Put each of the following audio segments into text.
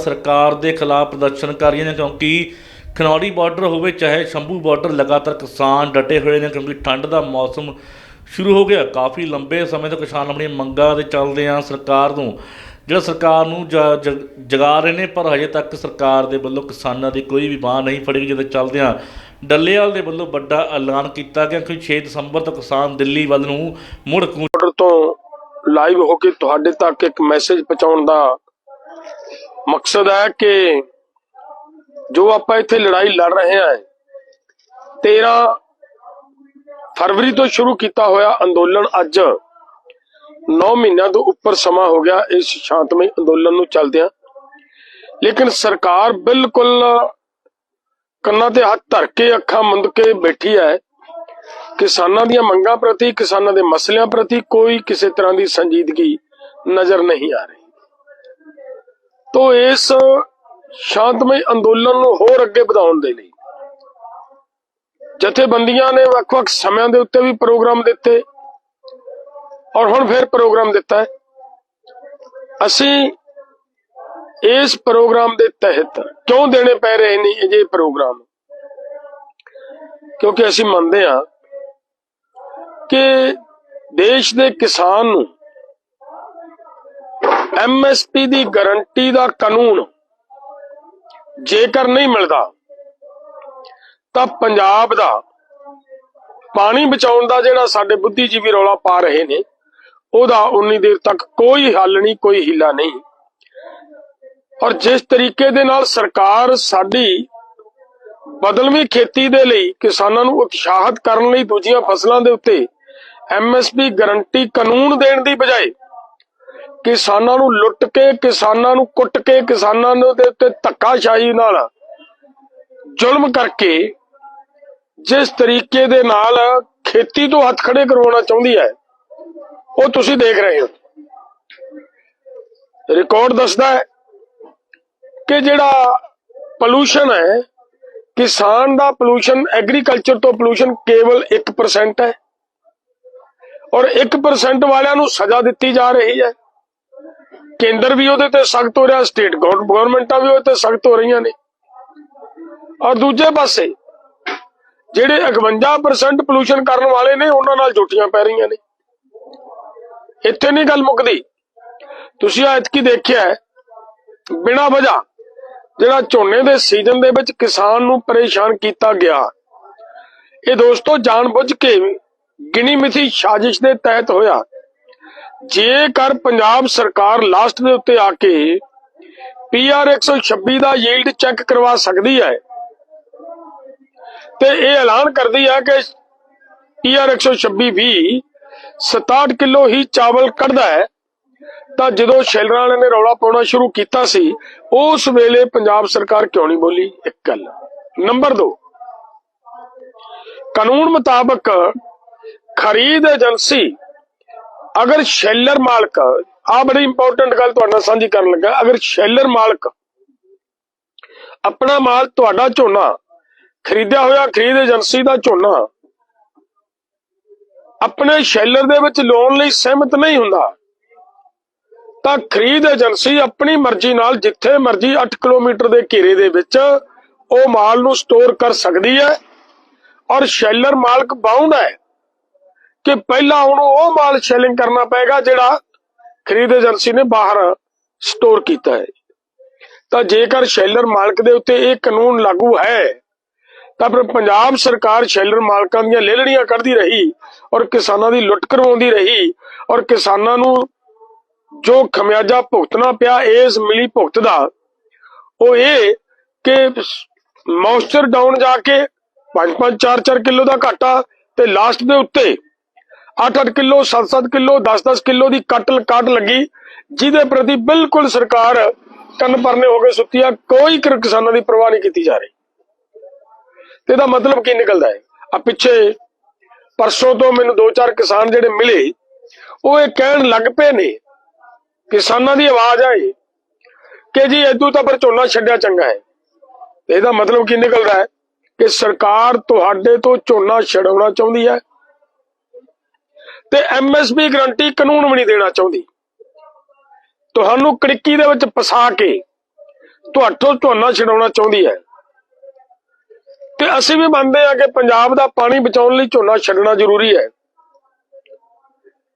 ਸਰਕਾਰ ਦੇ ਖਿਲਾਫ ਪ੍ਰਦਰਸ਼ਨ ਕਰ ਨੇ, ਕਿਉਂਕਿ ਖਨੌਰੀ ਬਾਰਡਰ ਹੋਵੇ, ਚਾਹੇ ਸ਼ੰਭੂ ਬਾਰਡਰ, ਲਗਾਤਾਰ ਕਿਸਾਨ ਡਟੇ ਹੋਏ ਨੇ, ਕਿਉਂਕਿ ਠੰਡ ਦਾ ਮੌਸਮ ਸ਼ੁਰੂ ਹੋ ਗਿਆ। ਕਾਫੀ ਲੰਬੇ ਸਮੇਂ ਤੋਂ ਕਿਸਾਨ ਆਪਣੀਆਂ ਮੰਗਾਂ ਦੇ ਚੱਲਦੇ ਆ ਸਰਕਾਰ ਨੂੰ। ਜਿਹੜਾ ਸਰਕਾਰ ਨੂੰ ਜਗਾ ਰਹੇ ਨੇ, ਪਰ ਹਜੇ ਤੱਕ ਸਰਕਾਰ ਦੇ ਵੱਲੋਂ ਕਿਸਾਨਾਂ ਦੀ ਕੋਈ ਵੀ ਬਾਂਹ ਨਹੀਂ ਫੜੀ ਗਈ ਜਿਹਦੇ ਚੱਲਦਿਆਂ ਡੱਲੇਵਾਲ ਦੇ ਵੱਲੋਂ ਵੱਡਾ ਐਲਾਨ ਕੀਤਾ ਗਿਆ ਕਿ 6 ਦਸੰਬਰ ਤੋਂ ਕਿਸਾਨ ਦਿੱਲੀ ਵੱਲ ਨੂੰ ਮੁੜ ਬਾਰਡਰ ਤੋਂ ਲਾਈਵ ਹੋ ਕੇ ਤੁਹਾਡੇ ਤੱਕ ਇੱਕ ਮੈਸੇਜ ਪਹੁੰਚਾਉਣ ਦਾ ਮਕਸਦ ਹੈ ਕਿ ਜੋ ਆਪਾਂ ਇੱਥੇ ਲੜਾਈ ਲੜ ਰਹੇ ਹਾਂ 13 ਫਰਵਰੀ ਤੋਂ ਸ਼ੁਰੂ ਕੀਤਾ ਹੋਇਆ ਅੰਦੋਲਨ ਅੱਜ 9 ਮਹੀਨਿਆਂ ਤੋਂ ਉੱਪਰ ਸਮਾਂ ਹੋ ਗਿਆ ਇਸ ਸ਼ਾਂਤਮਈ ਅੰਦੋਲਨ ਨੂੰ ਚੱਲਦਿਆਂ। ਲੇਕਿਨ ਸਰਕਾਰ ਬਿਲਕੁਲ ਕੰਨਾਂ ਤੇ ਹੱਥ ਧਰ ਕੇ, ਅੱਖਾਂ ਮੁੰਦ ਕੇ ਬੈਠੀ ਹੈ। ਕਿਸਾਨਾਂ ਦੀਆਂ ਮੰਗਾਂ ਪ੍ਰਤੀ, ਕਿਸਾਨਾਂ ਦੇ ਮਸਲਿਆਂ ਪ੍ਰਤੀ ਕੋਈ ਕਿਸੇ ਤਰ੍ਹਾਂ ਦੀ ਸੰਜੀਦਗੀ ਨਜ਼ਰ ਨਹੀਂ ਆ ਰਹੀ। ਤੋਂ ਇਸ ਸ਼ਾਂਤਮਈ ਅੰਦੋਲਨ ਨੂੰ ਹੋਰ ਅੱਗੇ ਵਧਾਉਣ ਦੇ ਲਈ ਜਥੇਬੰਦੀਆਂ ਨੇ ਵੱਖ-ਵੱਖ ਸਮਿਆਂ ਦੇ ਉੱਤੇ ਵੀ ਪ੍ਰੋਗਰਾਮ ਦਿੱਤੇ ਔਰ ਹੁਣ ਫਿਰ ਪ੍ਰੋਗਰਾਮ ਦਿੱਤਾ ਹੈ। ਅਸੀਂ ਇਸ ਪ੍ਰੋਗਰਾਮ ਦੇ ਤਹਿਤ ਕਿਉਂ ਦੇਣੇ ਪੈ ਰਹੇ ਨੇ ਇਹ ਪ੍ਰੋਗਰਾਮ? ਕਿਉਂਕਿ ਅਸੀਂ ਮੰਨਦੇ ਹਾਂ ਕਿ ਦੇਸ਼ ਦੇ ਕਿਸਾਨ ਨੂੰ ਐਮਐਸਪੀ ਦੀ ਗਾਰੰਟੀ ਦਾ ਕਾਨੂੰਨ ਜੇਕਰ ਨਹੀਂ ਮਿਲਦਾ, ਤਾਂ ਪੰਜਾਬ ਦਾ ਪਾਣੀ ਬਚਾਉਣ ਦਾ ਜਿਹੜਾ ਸਾਡੇ ਬੁੱਧੀਜੀਵੀ ਰੌਲਾ ਪਾ ਰਹੇ ਨੇ, ਉਹਦਾ ਉਨੀ ਦੇਰ ਤੱਕ ਕੋਈ ਹੱਲ ਨਹੀਂ, ਕੋਈ ਹਿੱਲਾ ਨਹੀਂ। ਔਰ ਜਿਸ ਤਰੀਕੇ ਦੇ ਨਾਲ ਸਰਕਾਰ ਸਾਡੀ ਬਦਲਵੀਂ ਖੇਤੀ ਦੇ ਲਈ ਕਿਸਾਨਾਂ ਨੂੰ ਉਤਸ਼ਾਹਿਤ ਕਰਨ ਲਈ ਦੂਜੀਆਂ ਫਸਲਾਂ ਦੇ ਉੱਤੇ ਐਮਐਸਪੀ ਗਾਰੰਟੀ ਕਾਨੂੰਨ ਦੇਣ ਦੀ ਬਜਾਏ ਕਿਸਾਨਾਂ ਨੂੰ ਲੁੱਟ ਕੇ, ਕਿਸਾਨਾਂ ਨੂੰ ਕੁੱਟ ਕੇ, ਕਿਸਾਨਾਂ ਨੂੰ ਦੇ ਉੱਤੇ ਧੱਕਾਸ਼ਾਹੀ ਨਾਲ ਜ਼ੁਲਮ ਕਰਕੇ ਜਿਸ ਤਰੀਕੇ ਦੇ ਨਾਲ ਖੇਤੀ ਤੋਂ ਹੱਥ ਖੜੇ ਕਰਵਾਉਣਾ ਚਾਹੁੰਦੀ ਹੈ, ਉਹ ਤੁਸੀਂ ਦੇਖ ਰਹੇ ਹੋ। ਰਿਕਾਰਡ ਦੱਸਦਾ ਹੈ ਕਿ ਜਿਹੜਾ ਪੋਲੂਸ਼ਨ ਹੈ, ਕਿਸਾਨ ਦਾ ਪੋਲੂਸ਼ਨ ਐਗਰੀਕਲਚਰ ਤੋਂ ਪੋਲੂਸ਼ਨ ਕੇਵਲ 1% ਹੈ ਔਰ 1% ਵਾਲਿਆਂ ਨੂੰ ਸਜ਼ਾ ਦਿੱਤੀ ਜਾ ਰਹੀ ਹੈ। ਕੇਂਦਰ ਵੀ ਉਹਦੇ ਤੇ ਸਖਤ ਹੋ ਰਿਹਾ ਸਟੇਟ ਗਵਰਨਮੈਂਟਾਂ ਵੀ ਉਹਦੇ ਤੇ ਸਖਤ ਹੋ ਰਹੀਆਂ ਨੇ। ਔਰ ਦੂਜੇ ਪਾਸੇ ਜਿਹੜੇ 51% ਪੋਲੂਸ਼ਨ ਕਰਨ ਵਾਲੇ ਨੇ, ਉਹਨਾਂ ਨਾਲ ਜੁੱਟੀਆਂ ਪੈ ਰਹੀਆਂ ਨੇ। ਇੱਥੇ ਨਹੀਂ ਗੱਲ ਮੁੱਕਦੀ। ਤੁਸੀਂ ਐਤਕੀ ਦੇਖਿਆ ਬਿਨਾ ਬਿਨਾਂ ਵਜ੍ਹਾ ਜਿਹੜਾ ਝੋਨੇ ਦੇ ਸੀਜ਼ਨ ਦੇ ਵਿੱਚ ਕਿਸਾਨ ਨੂੰ ਪਰੇਸ਼ਾਨ ਕੀਤਾ ਗਿਆ, ਇਹ ਦੋਸਤੋ ਜਾਣਬੁੱਝ ਕੇ ਗਿਣੀ ਮਿਥੀ ਸਾਜ਼ਿਸ਼ ਦੇ ਤਹਿਤ ਹੋਇਆ। ਜੇਕਰ ਪੰਜਾਬ ਸਰਕਾਰ ਲਾਸਟ ਦੇ ਉੱਤੇ ਆ ਕੇ ਪੀਆਰ 126 ਦਾ ਯੀਲਡ ਚੈੱਕ ਕਰਵਾ ਸਕਦੀ ਹੈ, ਤੇ ਇਹ ਐਲਾਨ ਕਰਦੀ ਹੈ ਕਿ ਪੀਆਰ 126 ਵੀ 67 ਕਿਲੋ ਹੀ ਚਾਵਲ ਕੱਢਦਾ ਹੈ। ਤਾਂ ਜਦੋਂ ਸ਼ੈਲਰਾਂ ਵਾਲਿਆਂ ਨੇ ਰੌਲਾ ਪਾਉਣਾ ਸ਼ੁਰੂ ਕੀਤਾ ਸੀ, ਉਸ ਵੇਲੇ ਪੰਜਾਬ ਸਰਕਾਰ ਕਿਉਂ ਨਹੀਂ ਬੋਲੀ? ਇੱਕ ਗੱਲ। ਨੰਬਰ 2 ਕਾਨੂੰਨ ਮੁਤਾਬਕ ਖਰੀਦ ਏਜੰਸੀ ਅਗਰ ਸ਼ੈਲਰ ਮਾਲਕ ਆ ਬੜੀ ਇੰਪੋਰਟੈਂਟ ਗੱਲ ਤੁਹਾਡੇ ਨਾਲ ਸਾਂਝੀ ਕਰਨ ਲੱਗਾ, ਅਗਰ ਸ਼ੈਲਰ ਮਾਲਕ ਆਪਣਾ ਮਾਲ ਤੁਹਾਡਾ ਝੋਨਾ ਖਰੀਦਿਆ ਹੋਇਆ, ਖਰੀਦ ਏਜੰਸੀ ਦਾ ਝੋਨਾ, ਆਪਣੇ ਸ਼ੈਲਰ ਦੇ ਵਿੱਚ ਲੋਨ ਲਈ ਸਹਿਮਤ ਨਹੀਂ ਹੁੰਦਾ, ਤਾਂ ਖਰੀਦ ਏਜੰਸੀ ਆਪਣੀ ਮਰਜ਼ੀ ਨਾਲ ਜਿੱਥੇ ਮਰਜ਼ੀ 8 ਕਿਲੋਮੀਟਰ ਦੇ ਘੇਰੇ ਦੇ ਵਿੱਚ ਉਹ ਮਾਲ ਨੂੰ ਸਟੋਰ ਕਰ ਸਕਦੀ ਹੈ ਔਰ ਸ਼ੈਲਰ ਮਾਲਕ ਬਾਉਂਡ ਹੈ। ਕਿ ਪਹਿਲਾਂ ਉਹਨੂੰ ਉਹ ਮਾਲ ਸ਼ੈਲਿੰਗ ਕਰਨਾ ਪਏਗਾ ਜਿਹੜਾ ਖਰੀਦ ਏਜੰਸੀ ਨੇ ਬਾਹਰ ਸਟੋਰ ਕੀਤਾ ਹੈ। ਤਾਂ ਜੇਕਰ ਸ਼ੈਲਰ ਮਾਲਕ ਦੇ ਉੱਤੇ ਇਹ ਕਾਨੂੰਨ ਲਾਗੂ ਹੈ, ਤਾਂ ਫਿਰ ਪੰਜਾਬ ਸਰਕਾਰ ਸ਼ੈਲਰ ਮਾਲਕਾਂ ਦੀਆਂ ਲੇਲੜੀਆਂ ਕੱਢਦੀ ਰਹੀ ਔਰ ਕਿਸਾਨਾਂ ਦੀ ਲੁੱਟ ਕਰਵਾਉਂਦੀ ਰਹੀ ਔਰ ਕਿਸਾਨਾਂ ਨੂੰ ਜੋ ਖਮਿਆਜਾ ਭੁਗਤਣਾ ਪਿਆ, ਇਸ ਮਿਲੀ ਭੁਗਤ ਦਾ, ਉਹ ਇਹ ਕਿ ਮੌਇਸਚਰ ਡਾਊਨ ਜਾ ਕੇ 5-5 4-4 ਕਿਲੋ ਦਾ ਘਾਟਾ ਤੇ ਲਾਸਟ ਦੇ ਉੱਤੇ 8-8 ਕਿਲੋ 7-7 ਕਿਲੋ 10-10 ਕਿਲੋ ਦੀ ਕਟਲ, ਕਾਟ ਲੱਗੀ। ਜਿਹਦੇ ਪ੍ਰਤੀ ਬਿਲਕੁਲ ਸਰਕਾਰ ਕੰਨ ਪਰਨੇ ਹੋ ਕੇ ਸੁੱਤੀ ਆ, ਕੋਈ ਕਿਸਾਨਾਂ ਦੀ ਪਰਵਾਹ ਨਹੀਂ ਕੀਤੀ ਜਾ ਰਹੀ। ਤੇ ਇਹਦਾ ਮਤਲਬ ਕੀ ਨਿਕਲਦਾ ਹੈ? ਆ ਪਿੱਛੇ ਪਰਸੋਂ ਤੋਂ ਮੈਨੂੰ ਦੋ ਚਾਰ ਕਿਸਾਨ ਜਿਹੜੇ ਮਿਲੇ, ਉਹ ਇਹ ਕਹਿਣ ਲੱਗ ਪਏ ਨੇ, ਕਿਸਾਨਾਂ ਦੀ ਆਵਾਜ਼ ਆਈ ਕਿ ਜੀ ਇਦੋਂ ਤਾਂ ਪਰ ਝੋਨਾ ਛੱਡਿਆ ਚੰਗਾ ਹੈ। ਇਹਦਾ ਮਤਲਬ ਕੀ ਨਿਕਲਦਾ ਹੈ? ਕਿ ਸਰਕਾਰ ਤੁਹਾਡੇ ਤੋਂ ਝੋਨਾ ਛਡਾਉਣਾ ਚਾਹੁੰਦੀ ਹੈ ਤੇ ਐਮਐਸਪੀ ਗਰੰਟੀ ਕਾਨੂੰਨ ਵੀ ਨਹੀਂ ਦੇਣਾ ਚਾਹੁੰਦੀ। ਤੁਹਾਨੂੰ ਕੜਿੱਕੀ ਦੇ ਵਿੱਚ ਫਸਾ ਕੇ ਤੁਹਾਡੇ ਝੋਨਾ ਛਡਾਉਣਾ ਚਾਹੁੰਦੀ ਹੈ। ਤੇ ਅਸੀਂ ਵੀ ਮੰਨਦੇ ਹਾਂ ਕਿ ਪੰਜਾਬ ਦਾ ਪਾਣੀ ਬਚਾਉਣ ਲਈ ਝੋਨਾ ਛੱਡਣਾ ਜ਼ਰੂਰੀ ਹੈ।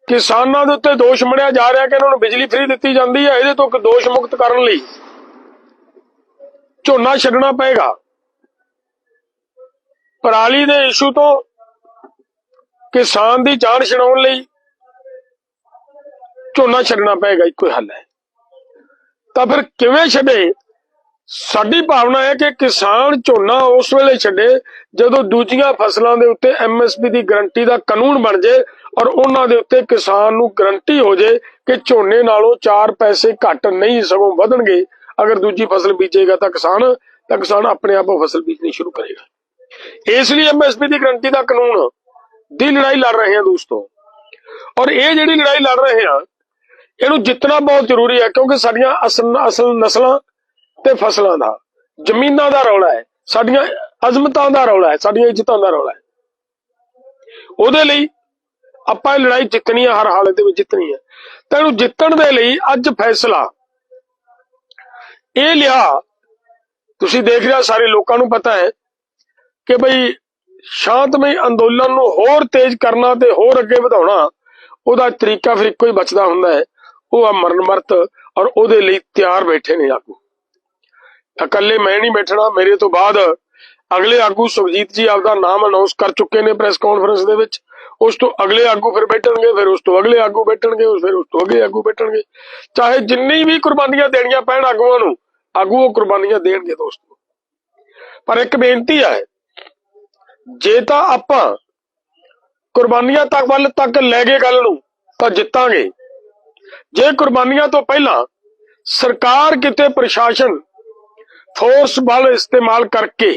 ਕਿਸਾਨਾਂ ਦੇ ਉੱਤੇ ਦੋਸ਼ ਮੜਿਆ ਜਾ ਰਿਹਾ ਕਿ ਇਹਨਾਂ ਨੂੰ ਬਿਜਲੀ ਫ੍ਰੀ ਦਿੱਤੀ ਜਾਂਦੀ ਹੈ, ਇਹਦੇ ਤੋਂ ਦੋਸ਼ ਮੁਕਤ ਕਰਨ ਲਈ ਝੋਨਾ ਛੱਡਣਾ ਪਏਗਾ। ਪਰਾਲੀ ਦੇ ਇਸ਼ੂ ਤੋਂ ਕਿਸਾਨ ਦੀ ਜਾਨ ਛਡਾਉਣ ਲਈ ਝੋਨਾ ਛੱਡਣਾ ਪਏਗਾ, ਇੱਕੋ ਹੀ ਹੱਲ ਹੈ। ਤਾਂ ਫਿਰ ਕਿਵੇਂ ਛੱਡੇ? ਸਾਡੀ ਭਾਵਨਾ ਹੈ ਕਿ ਕਿਸਾਨ ਝੋਨਾ ਉਸ ਵੇਲੇ ਛੱਡੇ ਜਦੋਂ ਦੂਜੀਆਂ ਫਸਲਾਂ ਦੇ ਉੱਤੇ ਐਮਐਸਪੀ ਦੀ ਗਰੰਟੀ ਦਾ ਕਾਨੂੰਨ ਬਣ ਜੇ ਔਰ ਉਹਨਾਂ ਦੇ ਉੱਤੇ ਕਿਸਾਨ ਨੂੰ ਗਰੰਟੀ ਹੋ ਜੇ ਕਿ ਝੋਨੇ ਨਾਲੋਂ 4 ਪੈਸੇ ਘੱਟ ਨਹੀਂ ਸਗੋਂ ਵਧਣਗੇ। ਅਗਰ ਦੂਜੀ ਫਸਲ ਬੀਜੇਗਾ ਤਾਂ ਕਿਸਾਨ ਤਾਂ ਕਿਸਾਨ ਆਪਣੇ ਆਪ ਫਸਲ ਬੀਜਣੀ ਸ਼ੁਰੂ ਕਰੇਗਾ। ਇਸ ਲਈ ਐਮਐਸਪੀ ਦੀ ਗਰੰਟੀ ਦਾ ਕਾਨੂੰਨ ਦੀ ਲੜਾਈ ਲੜ ਰਹੇ ਹਾਂ ਦੋਸਤੋ। ਔਰ ਇਹ ਜਿਹੜੀ ਲੜਾਈ ਲੜ ਰਹੇ ਹਾਂ, ਇਹਨੂੰ ਜਿੱਤਣਾ ਬਹੁਤ ਜ਼ਰੂਰੀ ਹੈ, ਕਿਉਂਕਿ ਸਾਡੀਆਂ ਅਸਲ ਨਸਲਾਂ ਤੇ ਫਸਲਾਂ ਦਾ, ਜ਼ਮੀਨਾਂ ਦਾ ਰੌਲਾ ਹੈ, ਸਾਡੀਆਂ ਅਜ਼ਮਤਾਂ ਦਾ ਰੌਲਾ ਹੈ, ਸਾਡੀਆਂ ਇੱਜ਼ਤਾਂ ਦਾ ਰੌਲਾ ਹੈ। ਉਹਦੇ ਲਈ ਆਪਾਂ ਇਹ ਲੜਾਈ ਜਿੱਤਣੀ ਹੈ, ਹਰ ਹਾਲਤ ਦੇ ਵਿੱਚ ਜਿੱਤਣੀ ਹੈ। ਤਾਂ ਇਹਨੂੰ ਜਿੱਤਣ ਦੇ ਲਈ ਅੱਜ ਫੈਸਲਾ, ਇਹ ਲਿਆ, ਤੁਸੀਂ ਦੇਖ ਰਿਹਾ ਸਾਰੇ ਲੋਕਾਂ ਨੂੰ ਪਤਾ ਹੈ ਕਿ ਭਈ ਸ਼ਾਂਤਮਈ ਅੰਦੋਲਨ ਨੂੰ ਹੋਰ ਤੇਜ਼ ਕਰਨਾ ਤੇ ਹੋਰ ਅੱਗੇ ਵਧਾਉਣਾ, ਉਹਦਾ ਤਰੀਕਾ ਫਿਰ ਇੱਕੋ ਹੀ ਬਚਦਾ ਹੁੰਦਾ ਹੈ। ਉਹ ਆ ਮਰਨ ਮਰਤ ਔਰ ਉਹਦੇ ਲਈ ਤਿਆਰ ਬੈਠੇ ਨੇ ਆਗੂ। ਇਕੱਲੇ ਮੈਂ ਨਹੀਂ ਬੈਠਣਾ, ਮੇਰੇ ਤੋਂ ਬਾਅਦ ਅਗਲੇ ਆਗੂ ਸੁਖਜੀਤ ਜੀ ਆਪਦਾ ਨਾਮ ਅਨਾਉਂਸ ਕਰ ਚੁੱਕੇ ਨੇ ਪ੍ਰੈਸ ਕਾਨਫਰੰਸ ਦੇ ਵਿੱਚ। ਉਸ ਤੋਂ ਅਗਲੇ ਆਗੂ ਫਿਰ ਬੈਠਣਗੇ, ਫਿਰ ਉਸ ਤੋਂ ਅਗਲੇ ਆਗੂ ਬੈਠਣਗੇ, ਫਿਰ ਉਸ ਤੋਂ ਅਗਲੇ ਆਗੂ ਬੈਠਣਗੇ। ਚਾਹੇ ਜਿੰਨੀ ਵੀ ਕੁਰਬਾਨੀਆਂ ਦੇਣੀਆਂ ਪੈਣ ਆਗੂਆਂ ਨੂੰ, ਆਗੂ ਉਹ ਕੁਰਬਾਨੀਆਂ ਦੇਣਗੇ ਦੋਸਤੋ। ਪਰ ਇੱਕ ਬੇਨਤੀ ਹੈ ਜੇ ਤਾਂ ਆਪਾਂ ਕੁਰਬਾਨੀਆਂ ਤੱਕ ਵੱਲ ਤੱਕ ਲੈ ਗਏ ਗੱਲ ਨੂੰ, ਤਾਂ ਜਿੱਤਾਂਗੇ। ਜੇ ਕੁਰਬਾਨੀਆਂ ਤੋਂ ਪਹਿਲਾਂ ਸਰਕਾਰ ਕਿਤੇ ਪ੍ਰਸ਼ਾਸਨ ਫੋਰਸ ਬਲ ਇਸਤੇਮਾਲ ਕਰਕੇ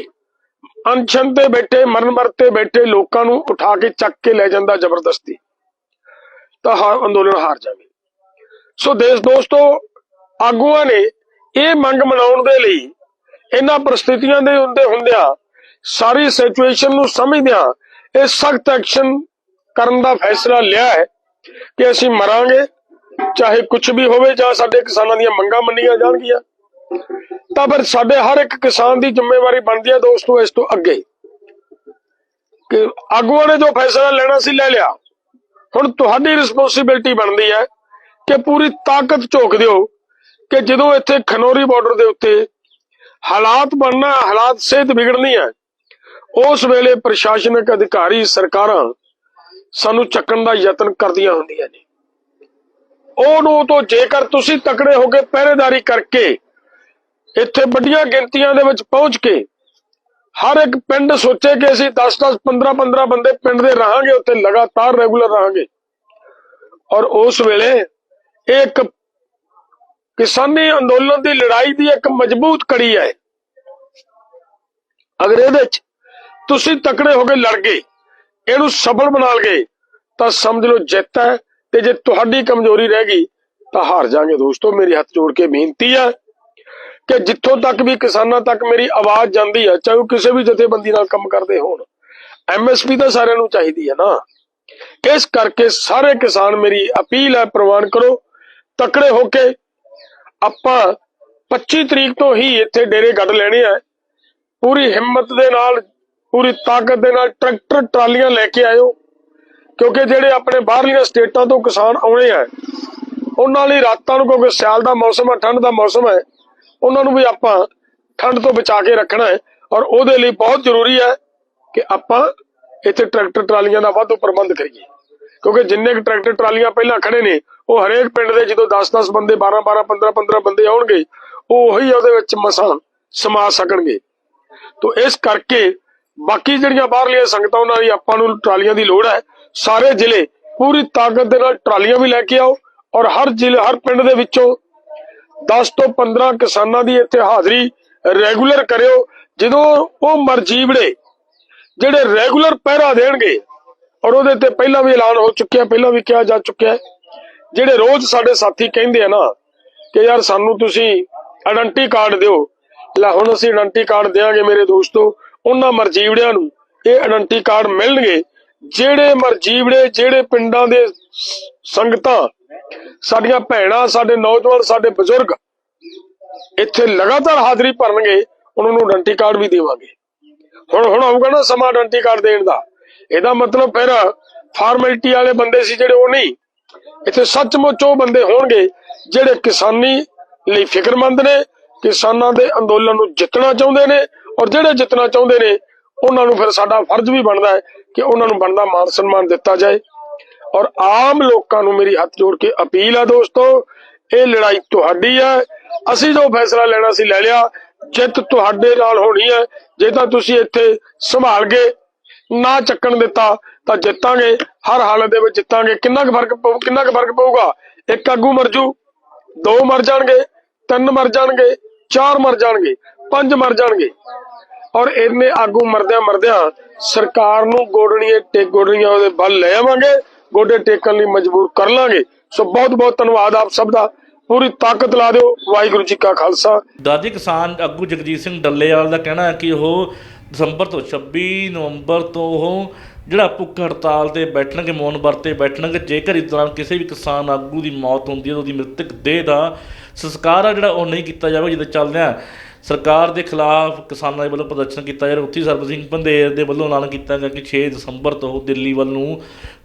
ਅਨਸ਼ਨ ਤੇ ਬੈਠੇ ਮਰਨ ਮਰਤੇ ਬੈਠੇ ਲੋਕਾਂ ਨੂੰ ਉਠਾ ਕੇ ਚੱਕ ਕੇ ਲੈ ਜਾਂਦਾ ਜ਼ਬਰਦਸਤੀ, ਤਾਂ ਹਾਰ ਅੰਦੋਲਨ ਹਾਰ ਜਾਵੇ। ਸੋ ਦੇਸ਼ ਦੋਸਤੋ, ਆਗੂਆਂ ਨੇ ਇਹ ਮੰਗ ਮਨਾਉਣ ਦੇ ਲਈ ਇਹਨਾਂ ਪਰਿਸਥਿਤੀਆਂ ਦੇ ਹੁੰਦੇ ਹੁੰਦਿਆਂ ਸਾਰੀ ਸਿਚੁਏਸ਼ਨ ਨੂੰ ਸਮਝਦਿਆਂ ਇਹ ਸਖਤ ਐਕਸ਼ਨ ਕਰਨ ਦਾ ਫੈਸਲਾ ਲਿਆ ਹੈ ਕਿ ਅਸੀਂ ਮਰਾਂਗੇ, ਚਾਹੇ ਕੁਝ ਵੀ ਹੋਵੇ ਜਾਂ ਸਾਡੇ ਕਿਸਾਨਾਂ ਦੀਆਂ ਮੰਗਾਂ ਮੰਨੀਆਂ ਜਾਣਗੀਆਂ। ਤਾਂ ਫਿਰ ਸਾਡੇ ਹਰ ਇੱਕ ਕਿਸਾਨ ਦੀ ਜ਼ਿੰਮੇਵਾਰੀ ਬਣਦੀ ਹੈ ਦੋਸਤੋ ਇਸ ਤੋਂ ਅੱਗੇ। ਕਿ ਆਗੂਆਂ ਨੇ ਜੋ ਫੈਸਲਾ ਲੈਣਾ ਸੀ ਲੈ ਲਿਆ। ਹੁਣ ਤੁਹਾਡੀ ਰਿਸਪੌਂਸਿਬਿਲਟੀ ਬਣਦੀ ਹੈ ਕਿ ਪੂਰੀ ਤਾਕਤ ਝੋਕ ਦਿਓ ਕਿ ਜਦੋਂ ਇੱਥੇ ਖਨੋਰੀ ਬਾਰਡਰ ਦੇ ਉੱਤੇ ਹਾਲਾਤ ਬਣਨਾ, ਹਾਲਾਤ ਸਿਹਤ ਵਿਗੜਨੀ ਹੈ ਉਸ ਵੇਲੇ ਪ੍ਰਸ਼ਾਸਨਿਕ ਅਧਿਕਾਰੀ ਸਰਕਾਰਾਂ ਸਾਨੂੰ ਚੱਕਣ ਦਾ ਯਤਨ ਕਰਦੀਆਂ ਹੁੰਦੀਆਂ ਨੇ। ਉਹਨੂੰ ਤੋਂ ਜੇਕਰ ਤੁਸੀਂ ਤਕੜੇ ਹੋ ਕੇ ਪਹਿਰੇਦਾਰੀ ਕਰਕੇ ਇੱਥੇ ਵੱਡੀਆਂ ਗਿਣਤੀਆਂ ਦੇ ਵਿੱਚ ਪਹੁੰਚ ਕੇ ਹਰ ਇੱਕ ਪਿੰਡ ਸੋਚੇ ਕਿ ਅਸੀਂ 10-10 15-15 ਬੰਦੇ ਪਿੰਡ ਦੇ ਰਹਾਂਗੇ, ਉੱਥੇ ਲਗਾਤਾਰ ਰੈਗੂਲਰ ਰਹਾਂਗੇ। ਔਰ ਉਸ ਵੇਲੇ ਇਹ ਇੱਕ ਕਿਸਾਨੀ ਅੰਦੋਲਨ ਦੀ ਲੜਾਈ ਦੀ ਇੱਕ ਮਜ਼ਬੂਤ ਕੜੀ ਹੈ ਅਗਰ ਇਹਦੇ ਚ ਤੁਸੀਂ ਤਕੜੇ ਹੋ ਕੇ ਲੜ ਗਏ, ਇਹਨੂੰ ਸਫਲ ਬਣਾ ਲਗੇ, ਤਾਂ ਸਮਝ ਲਓ ਜਿੱਤ ਹੈ, ਤੇ ਜੇ ਤੁਹਾਡੀ ਕਮਜ਼ੋਰੀ ਰਹਿ ਗਈ, ਤਾਂ ਹਾਰ ਜਾਗੇ ਦੋਸਤੋ, ਮੇਰੀ ਹੱਥ ਜੋੜ ਕੇ ਬੇਨਤੀ ਹੈ ਕਿ ਜਿੱਥੋਂ ਤੱਕ ਵੀ ਕਿਸਾਨਾਂ ਤੱਕ ਮੇਰੀ ਆਵਾਜ਼ ਜਾਂਦੀ ਹੈ, ਚਾਹੇ ਕਿਸੇ ਵੀ ਜਥੇਬੰਦੀ ਨਾਲ ਕੰਮ ਕਰਦੇ ਹੋਣ ਐਮਐਸਪੀ ਤਾਂ ਸਾਰਿਆਂ ਨੂੰ ਚਾਹੀਦੀ ਹੈ ਨਾ। ਇਸ ਕਰਕੇ ਸਾਰੇ ਕਿਸਾਨ ਮੇਰੀ ਅਪੀਲ ਹੈ, ਪ੍ਰਵਾਨ ਕਰੋ, ਤਕੜੇ ਹੋ ਕੇ ਆਪਾਂ 25 ਤਰੀਕ ਤੋਂ ਹੀ ਇੱਥੇ ਡੇਰੇ ਗੱਡ ਲੈਣੇ ਆ। ਪੂਰੀ ਹਿੰਮਤ ਦੇ ਨਾਲ ਪੂਰੀ ਤਾਕਤ ਦੇ ਨਾਲ ਟਰੈਕਟਰ, ਟਰਾਲੀਆਂ ਲੈ ਕੇ ਆਇਓ। ਕਿਉਂਕਿ ਜਿਹੜੇ ਆਪਣੇ ਬਾਹਰਲੀਆਂ ਸਟੇਟਾਂ ਤੋਂ ਕਿਸਾਨ ਆਉਣੇ ਆ, ਉਹਨਾਂ ਲਈ ਰਾਤਾਂ ਨੂੰ ਕਿਉਂਕਿ ਸਿਆਲ ਦਾ ਮੌਸਮ ਹੈ ਠੰਡ ਦਾ ਮੌਸਮ ਹੈ ਉਹਨਾਂ ਨੂੰ ਵੀ ਆਪਾਂ ਠੰਡ ਤੋਂ ਬਚਾ ਕੇ ਰੱਖਣਾ ਹੈ। ਔਰ ਉਹਦੇ ਲਈ ਬਹੁਤ ਜ਼ਰੂਰੀ ਹੈ ਕਿ ਆਪਾਂ ਇੱਥੇ ਟਰੈਕਟਰ, ਟਰਾਲੀਆਂ ਦਾ ਵਾਧੂ ਪ੍ਰਬੰਧ ਕਰੀਏ। ਕਿਉਂਕਿ ਜਿੰਨੇ ਟਰੈਕਟਰ, ਟਰਾਲੀਆਂ ਪਹਿਲਾਂ ਖੜੇ ਨੇ, ਉਹ ਹਰੇਕ ਪਿੰਡ ਦੇ ਜਦੋਂ 10-10 ਬੰਦੇ 12-12 15-15 ਬੰਦੇ ਆਉਣਗੇ, ਉਹ ਉਹੀ ਉਹਦੇ ਵਿੱਚ ਮਸਾਂ ਸਮਾ ਸਕਣਗੇ। ਤੋ ਇਸ ਕਰਕੇ ਬਾਕੀ ਜਿਹੜੀਆਂ ਬਾਹਰਲੀਆਂ ਸੰਗਤਾਂ, ਉਹਨਾਂ ਦੀ ਆਪਾਂ ਨੂੰ ਟਰਾਲੀਆਂ ਦੀ ਲੋੜ ਹੈ। ਸਾਰੇ ਜ਼ਿਲ੍ਹੇ ਪੂਰੀ ਤਾਕਤ ਦੇ ਨਾਲ ਟਰਾਲੀਆਂ ਵੀ ਲੈ ਕੇ ਆਓ ਔਰ ਹਰ ਜ਼ਿਲ੍ਹੇ, ਹਰ ਪਿੰਡ ਦੇ ਵਿੱਚੋਂ 10 ਤੋਂ 15 ਕਿਸਾਨਾਂ ਦੀ ਇੱਥੇ ਹਾਜ਼ਰੀ ਰੈਗੂਲਰ ਕਰਿਓ। ਜਦੋਂ ਉਹ ਮਰਜੀਵੜੇ, ਜਿਹੜੇ ਰੈਗੂਲਰ ਪਹਿਰਾ ਦੇਣਗੇ, ਔਰ ਉਹਦੇ ਤੇ ਪਹਿਲਾਂ ਵੀ ਐਲਾਨ ਹੋ ਚੁੱਕਿਆ, ਪਹਿਲਾਂ ਵੀ ਕਿਹਾ ਜਾ ਚੁੱਕਿਆ ਜਿਹੜੇ ਰੋਜ਼ ਸਾਡੇ ਸਾਥੀ ਕਹਿੰਦੇ ਆ ਨਾ ਕਿ ਯਾਰ ਸਾਨੂੰ ਤੁਸੀਂ ਆਇਡੈਂਟੀ ਕਾਰਡ ਦਿਓ। ਲੈ ਹੁਣ ਅਸੀਂ ਆਇਡੈਂਟੀ ਕਾਰਡ ਦੇਾਂਗੇ ਮੇਰੇ ਦੋਸਤੋ ਉਹਨਾਂ ਮਰਜੀਵੜਿਆਂ ਨੂੰ ਇਹ ਆਇਡੈਂਟੀ ਕਾਰਡ ਮਿਲਣਗੇ, ਜਿਹੜੇ ਮਰਜੀਵੜੇ, ਜਿਹੜੇ ਪਿੰਡਾਂ ਦੇ ਸੰਗਤਾਂ, ਸਾਡੀਆਂ ਭੈਣਾਂ, ਸਾਡੇ ਨੌਜਵਾਨ, ਸਾਡੇ ਬਜ਼ੁਰਗ ਇੱਥੇ ਲਗਾਤਾਰ ਹਾਜ਼ਰੀ ਭਰਨਗੇ, ਉਹਨਾਂ ਨੂੰ ਆਇਡੈਂਟੀ ਕਾਰਡ ਵੀ ਦੇਵਾਂਗੇ। ਹੁਣ ਹੁਣ ਆਊਗਾ ਨਾ ਸਮਾਂ ਆਇਡੈਂਟੀ ਕਾਰਡ ਦੇਣ ਦਾ। ਇਹਦਾ ਮਤਲਬ ਫਿਰ ਫਾਰਮੈਲਿਟੀ ਵਾਲੇ ਬੰਦੇ ਸੀ ਜਿਹੜੇ ਉਹ ਨਹੀਂ। ਇੱਥੇ ਸੱਚਮੁੱਚ ਉਹ ਬੰਦੇ ਹੋਣਗੇ ਜਿਹੜੇ ਕਿਸਾਨੀ ਲਈ ਫਿਕਰਮੰਦ ਨੇ, ਕਿਸਾਨਾਂ ਦੇ ਅੰਦੋਲਨ ਨੂੰ ਜਿੱਤਣਾ ਚਾਹੁੰਦੇ ਨੇ ਔਰ ਜਿਹੜੇ ਜਿੱਤਣਾ ਚਾਹੁੰਦੇ ਨੇ, ਉਹਨਾਂ ਨੂੰ ਫਿਰ ਸਾਡਾ ਫਰਜ਼ ਵੀ ਬਣਦਾ ਹੈ ਕਿ ਉਹਨਾਂ ਨੂੰ ਬਣਦਾ ਮਾਨ ਸਨਮਾਨ ਦਿੱਤਾ ਜਾਏ। ਔਰ ਆਮ ਲੋਕਾਂ ਨੂੰ ਮੇਰੀ ਹੱਥ ਜੋੜ ਕੇ ਅਪੀਲ ਹੈ ਦੋਸਤੋ, ਇਹ ਲੜਾਈ ਤੁਹਾਡੀ ਹੈ ਅਸੀਂ ਜੋ ਫੈਸਲਾ ਲੈਣਾ ਸੀ ਲੈ ਲਿਆ। ਜਿੱਤ ਤੁਹਾਡੇ ਨਾਲ ਹੋਣੀ ਹੈ। ਜੇ ਤਾਂ ਤੁਸੀਂ ਇੱਥੇ ਸੰਭਾਲ ਕੇ ਨਾ ਚੱਕਣ ਦਿੱਤਾ, ਤਾਂ ਜਿੱਤਾਂਗੇ। ਹਰ ਹਾਲਤ ਦੇ ਵਿੱਚ ਜਿੱਤਾਂਗੇ। ਕਿੰਨਾ ਕੁ ਫ਼ਰਕ ਪਊ, ਕਿੰਨਾ ਕੁ ਫ਼ਰਕ ਪਊਗਾ? ਇੱਕ ਆਗੂ ਮਰ ਜੂ, ਦੋ ਮਰ ਜਾਣਗੇ, ਤਿੰਨ ਮਰ ਜਾਣਗੇ, ਚਾਰ ਮਰ ਜਾਣਗੇ, ਪੰਜ ਮਰ ਜਾਣਗੇ। ਔਰ ਇਹਨੇ ਆਗੂ ਮਰਦਿਆਂ ਮਰਦਿਆਂ ਸਰਕਾਰ ਨੂੰ ਗੋਡਣੀਆਂ ਟੇਕ ਗੋਡਣੀਆਂ ਉਹਦੇ ਬਲ ਲੈ ਆਵਾਂਗੇ, ਗੋਡੇ ਟੇਕਣ ਲਈ ਮਜਬੂਰ ਕਰ ਲਾਂਗੇ। ਸੋ ਬਹੁਤ ਬਹੁਤ ਧੰਨਵਾਦ ਆਪ ਸਭ ਦਾ। ਪੂਰੀ ਤਾਕਤ ਲਾ ਦਿਓ। ਵਾਹਿਗੁਰੂ ਜੀ ਕਾ ਖਾਲਸਾ। ਦਾਦੀ ਕਿਸਾਨ ਆਗੂ ਜਗਜੀਤ ਸਿੰਘ ਡੱਲੇਵਾਲ ਦਾ ਕਹਿਣਾ ਹੈ ਕਿ ਉਹ ਦਸੰਬਰ ਤੋਂ 26 ਨਵੰਬਰ ਤੋਂ ਉਹ ਜਿਹੜਾ ਭੁੱਖ ਹੜਤਾਲ ਤੇ ਬੈਠਣਗੇ, ਮੌਨ ਵਰਤੇ ਬੈਠਣਗੇ, ਜੇਕਰ ਇਸ ਦੌਰਾਨ ਕਿਸੇ ਵੀ ਕਿਸਾਨ ਆਗੂ ਦੀ ਮੌਤ ਹੁੰਦੀ ਹੈ ਤਾਂ ਉਹਦੀ ਮ੍ਰਿਤਕ ਦੇਹ ਦਾ ਸੰਸਕਾਰ ਆ ਜਿਹੜਾ ਉਹ ਨਹੀਂ ਕੀਤਾ ਜਾਵੇਗਾ, ਜਿਹਦੇ ਚੱਲਦਿਆਂ ਸਰਕਾਰ ਦੇ ਖਿਲਾਫ ਕਿਸਾਨਾਂ ਦੇ ਵੱਲੋਂ ਪ੍ਰਦਰਸ਼ਨ ਕੀਤਾ ਜਾ ਰਿਹਾ। ਉੱਥੇ ਹੀ ਸਿੰਘ ਪੰਧੇਰ ਦੇ ਵੱਲੋਂ ਐਲਾਨ ਕੀਤਾ ਗਿਆ ਕਿ 6 ਦਸੰਬਰ ਤੋਂ ਦਿੱਲੀ ਵੱਲ ਨੂੰ